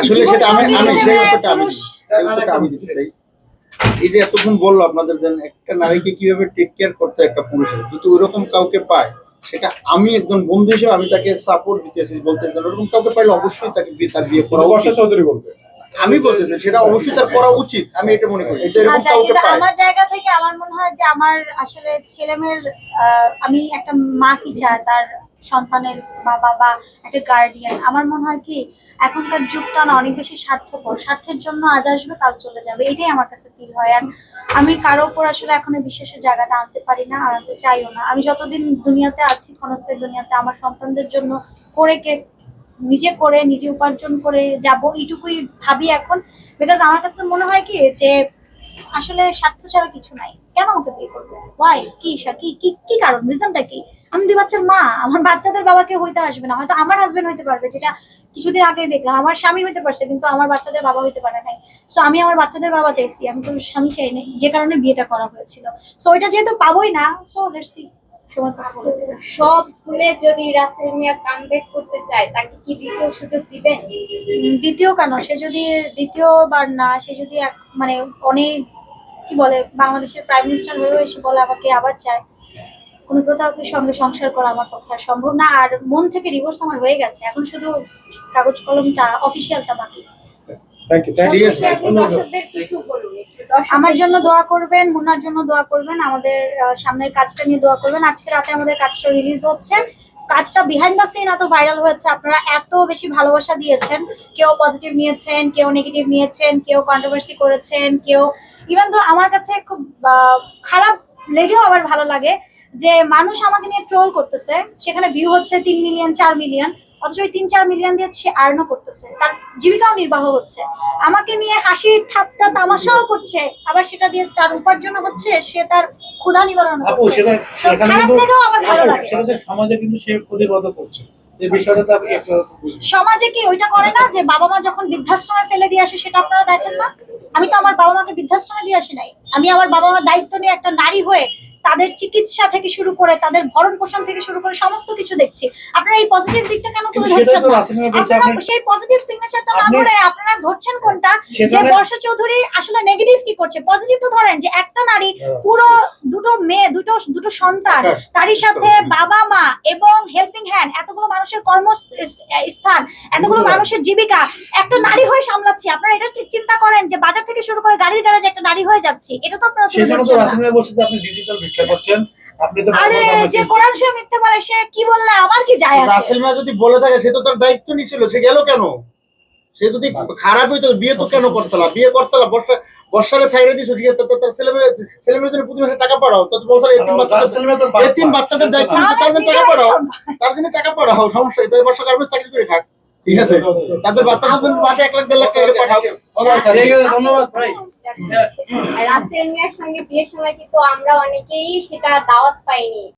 আসলে সেটা আমি আমি সেই উত্তরটা আমি উত্তরটা আমি দিতে চাই। এই যে এতক্ষণ বলল আপনাদের যে একটা নারীকে কীভাবে টেক কেয়ার করতে একটা পুরুষের যদি ওইরকম কাউকে পায় সেটা আমি একজন বন্ধু হিসেবে আমি তাকে সাপোর্ট দিতেছি বলতে চাই ওরকম কাউকে পাইলে অবশ্যই তাকে বিয়ে তার বিয়ে করা বর্ষা চৌধুরী বলবে। আমি বলতে চাই সেটা অবশ্যই তার করা উচিত আমি এটা মনে করি। এটা এরকম কাউকে পায় আমার জায়গা থেকে আমার মনে হয় যে আমার আসলে ছেলেমেয়ের আহ, আমি একটা মা কি চায় তার সন্তানের বাবা বা একটা গার্ডিয়ান আমার মনে হয় কি, এখনকার যুগটা না অনেক বেশি স্বার্থপর। স্বার্থের জন্য আজ আসবে, কাল চলে যাবে। এটাই আমার কাছে ফিল হয়। আর আমি কারও উপর আসলে এখনও বিশ্বাসের জায়গাটা আনতে পারি না, আর আনতে চাইও না। আমি যতদিন দুনিয়াতে আছি, ক্ষণস্থায়ী দুনিয়াতে, আমার সন্তানদের জন্য করে কে, নিজে করে, নিজে উপার্জন করে যাব, এইটুকুই ভাবি এখন। বিকজ আমার কাছে মনে হয় কি, যে আসলে স্বার্থ ছাড়া কিছু নাই। কেন আমাকে বিয়ে করবে? ওয়াই কি কি কি কারণ? রিজনটা কি? আমি দুই বাচ্চার মা আমার বাচ্চাদের বাবাকে হইতে আসবে না। হয়তো আমার হাজবেন্ড হইতে পারবে যেটা কিছুদিন আগে দেখলাম। আমার স্বামী হইতে পারছে কিন্তু আমার বাচ্চাদের বাবা হইতে পারে নাই। সো আমি আমার বাচ্চাদের বাবা চাইছি আমি তো স্বামী চাই নাই যে কারণে বিয়েটা করা হয়েছিল। সো এটা যেহেতু পাবোই না সো লেটস সি সব ভুলে যদি রাসেল মিয়া কামব্যাক করতে চায় তাকে কি দ্বিতীয় সুযোগ দিবেন? দ্বিতীয় কেন? সে যদি দ্বিতীয়বার না সে যদি এক মানে অনেক কি বলে বাংলাদেশের প্রাইম মিনিস্টার হয়েও এসে বলে আমাকে আবার চায়। কোনো প্রতারকের সঙ্গে সংসার করা আমার পক্ষে সম্ভব না। আর মন থেকে ডিভোর্স আমার হয়ে গেছে। এখন শুধু কাগজ কলমটা অফিসিয়ালটা বাকি। আমার জন্য দোয়া করবেন মুন্নার জন্য দোয়া করবেন আমাদের সামনের কাজটা নিয়ে দোয়া করবেন। আজকে রাতে আমাদের কাজটা রিলিজ হচ্ছে। কাজটা বিহাইন্ড দ্য সিন এত ভাইরাল হয়েছে আপনারা এত বেশি ভালোবাসা দিয়েছেন। কেউ পজিটিভ নিয়েছেন কেউ নেগেটিভ নিয়েছেন কেউ কন্ট্রোভার্সি করেছেন কেউ ইভেন তো আমার কাছে খুব খারাপ লেগেও আবার ভালো লাগে যে মানুষ আমাকে নিয়ে ট্রোল করতেছে সেখানে ভিউ হচ্ছে তিন মিলিয়ন চার মিলিয়ন অথচ ওই তিন চার মিলিয়ন দিয়ে সে আর্নও করতেছে। তার জীবিকাও নির্বাহ হচ্ছে। আমাকে নিয়ে হাসি ঠাট্টা তামাশাও করছে আবার সেটা দিয়ে তার উপার্জন হচ্ছে সে তার ক্ষুধা নিবারণ করছে। খারাপ লেগেও ভালো লাগে। সমাজে কিন্তু সে প্রতিবাদ করছে। সমাজে কি ওইটা করে না যে বাবা মা যখন বৃদ্ধাশ্রমে ফেলে দিয়ে আসে সেটা আপনারা দেখেন না? আমি তো আমার বাবা মাকে বৃদ্ধাশ্রমে দিয়ে আসি নাই। আমি আমার বাবা মার দায়িত্ব নিয়ে একটা নারী হয়ে তাদের চিকিৎসা থেকে শুরু করে তাদের ভরণ পোষণ থেকে শুরু করে সমস্ত কিছু দেখছি। আপনারা এই পজিটিভ দিকটা কেন তুলে ধরছেন না? আপনারা সেই পজিটিভ সিগনেচারটা না ধরে আপনারা ধরছেন কোনটা? যে বর্ষা চৌধুরী আসলে নেগেটিভ কি করছে? পজিটিভ তো ধরেন যে একটা নারী হ্যাঁ। পুরো দুটো মেয়ে দুটো দুটো সন্তান তারই সাথে বাবা মা এবং হেল্পিং হ্যান্ড এতগুলো মানুষের কর্ম স্থান এতগুলো মানুষের জীবিকা একটা নারী হয়ে সামলাচ্ছি। আপনারা এটা চিন্তা করেন যে বাজার থেকে শুরু করে গাড়ির গ্যারেজ একটা নারী হয়ে যাচ্ছি। এটা তো আপনারা তুলে ধরছেন না। রাসেলিনা বলছে যে আপনি ডিজিটাল ভিক্ষা করছেন? আপনি তো আরে যে কোরআন শরীফ মিথ্যে বলে সে কি বললে? আমার কি যায় আসে? রাসেল মিয়া যদি বলে থাকে সে তো তার দায়িত্ব নিছিল সে গেল কেন? সে যদি খারাপ হইতো বিয়ে তো কেন করছলা? বিয়ে করছলা বর্ষা বর্ষারে সাইরে দিছো ঠিক আছে? তো তার ছেলে মেয়ে ছেলে মেয়ের জন্য প্রতি মাসে টাকা পাঠাও। তো বলছলা এতিম বাচ্চাদের এতিম বাচ্চাদের দায়িত্ব তার জন্য টাকা পাঠাও। তার জন্য টাকা পাঠাও সমস্যা তাই বর্ষা গার্মেন্টস চাকরি করে খাক। ঠিক আছে? তাদের বাচ্চা মাসে এক লাখ দেড় লাখ টাকা পাঠাও। ঠিক ধন্যবাদ ভাই। আর রাসেল মিয়ার সঙ্গে বিয়ের সময় কিন্তু আমরা অনেকেই সেটা দাওয়াত পাইনি।